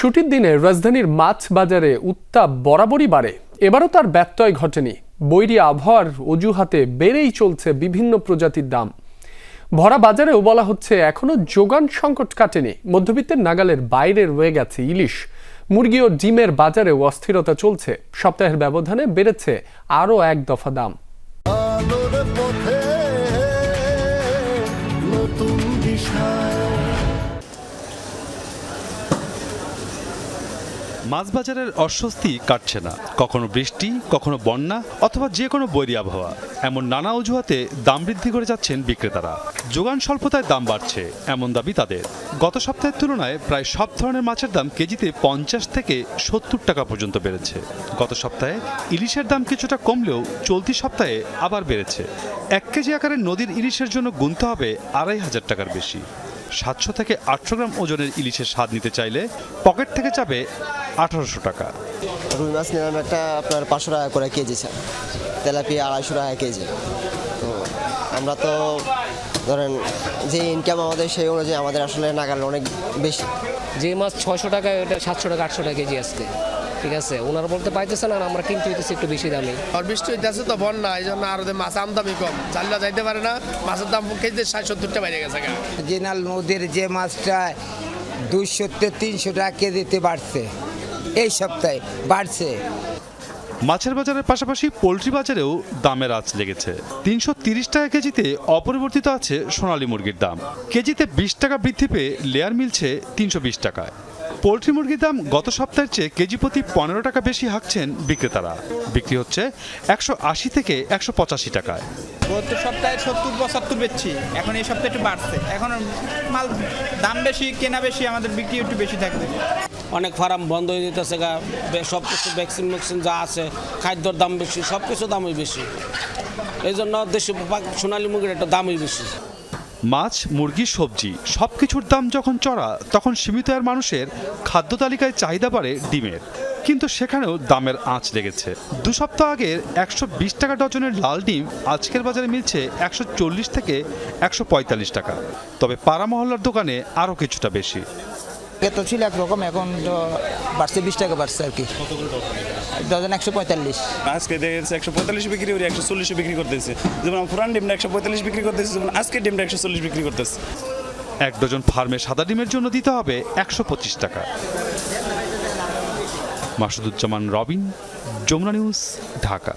ছুটির দিনে রাজধানীর মাছ বাজারে উত্তাপ বরাবরই বাড়ে। এবারও তার ব্যত্যয় ঘটেনি। বৈরী আবহাওয়ার অজুহাতে বেড়েই চলছে বিভিন্ন প্রজাতির দাম। ভরা বাজারেও বলা হচ্ছে, এখনও যোগান সংকট কাটেনি। মধ্যবিত্তের নাগালের বাইরে রয়ে গেছে ইলিশ। মুরগি ও ডিমের বাজারেও অস্থিরতা চলছে। সপ্তাহের ব্যবধানে বেড়েছে আরও এক দফা দাম। মাছ বাজারের অস্বস্তি কাটছে না। কখনো বৃষ্টি, কখনো বন্যা, অথবা যে কোনো বৈরী আবহাওয়া। এমন নানা অজুহাতে দাম বৃদ্ধি করে যাচ্ছেন বিক্রেতারা। যোগান স্বল্পতায় দাম বাড়ছে, এমন দাবি তাদের। গত সপ্তাহের তুলনায় প্রায় সব ধরনের মাছের দাম কেজিতে পঞ্চাশ থেকে সত্তর টাকা পর্যন্ত বেড়েছে। গত সপ্তাহে ইলিশের দাম কিছুটা কমলেও চলতি সপ্তাহে আবার বেড়েছে। এক কেজি আকারের নদীর ইলিশের জন্য গুনতে হবে আড়াই হাজার টাকার বেশি। সাতশো থেকে আটশো গ্রাম ওজনের ইলিশের স্বাদ নিতে চাইলে পকেট থেকে যাবে আঠারোশো টাকা। রুই মাছ নিলাম একটা আপনার পাঁচশো টাকা করে কেজি স্যার। তেলাপিয়া আড়াইশো টাকা কেজি। তো আমরা তো ধরেন যে ইনকাম আমাদের সেই অনুযায়ী আমাদের আসলে নাগাল অনেক বেশি। যে মাছ ছয়শো টাকা ওটা সাতশো টাকা আটশো টাকা কেজি আসতে ঠিক আছে। ওনারা বলতে পাইতেছে না আমরা কিনতে হইতেছি একটু বেশি দামে। আর বৃষ্টি হইতেছে তো বন্যা এই জন্য আরও মাছ আমদামি কম। চাল্লা যাইতে পারে না মাছের দাম কেজিতে ষাট সত্তরটা বাইরে গেছে। জেনাল নদীর যে মাছটা দুইশো তিনশো টাকা কেজিতে বাড়ছে এই সপ্তাহে বাড়ছে। মাছের বাজারের পাশাপাশি পোলট্রি বাজারেও দামের আঁচ লেগেছে। তিনশো তিরিশ টাকা কেজিতে অপরিবর্তিত আছে সোনালী মুরগির দাম। কেজিতে বিশ টাকা বৃদ্ধি পেয়ে লেয়ার মিলছে তিনশো বিশ টাকায়। পোলট্রি মুরগির দাম গত সপ্তাহের চেয়ে কেজি প্রতি পনেরো টাকা বেশি হাঁকছেন বিক্রেতারা। বিক্রি হচ্ছে একশো আশি থেকে একশো পঁচাশি টাকায়। গত সপ্তাহে সত্তর পঁচাত্তর বেচছি। এখন এই সপ্তাহে একটু বাড়ছে। এখন মাল দাম বেশি কেনা বেশি আমাদের বিক্রি একটু বেশি থাকবে। অনেক ফার্ম বন্ধ হয়ে যেতেছে গা। বে- সব কিছু ভ্যাকসিন ভ্যাকসিন যা আছে খাদ্যর দাম বেশি সব কিছু দামই বেশি। এই জন্য দেশি সোনালী মুরগির একটা দামই বেশি। মাছ, মুরগি, সবজি সব কিছুর দাম যখন চড়া, তখন সীমিত আয়ের মানুষের খাদ্য তালিকায় চাহিদা বাড়ে ডিমের। কিন্তু সেখানেও দামের আঁচ লেগেছে। দু সপ্তাহ আগের একশো বিশ টাকা ডজনের লাল ডিম আজকের বাজারে মিলছে একশো চল্লিশ থেকে একশো পঁয়তাল্লিশ টাকা। তবে পাড়া মহল্লার দোকানে আরও কিছুটা বেশি। তো ছিল একরকম এখন তো বাড়ছে বিশ টাকা বাড়ছে আর কি। ডজন একশো পঁয়তাল্লিশ। আজকে দেখা যাচ্ছে একশো পঁয়তাল্লিশ বিক্রি করে একশো চল্লিশে বিক্রি করতেছে। যেমন আমার পুরান ডিমটা একশো পঁয়তাল্লিশ বিক্রি করতেছে যেমন আজকে ডিমটা একশো চল্লিশ বিক্রি করতেছে। এক ডজন ফার্মে সাদা ডিমের জন্য দিতে হবে একশো পঁচিশ টাকা। মাসুদুজ্জামান রবিন যমুনা নিউজ ঢাকা।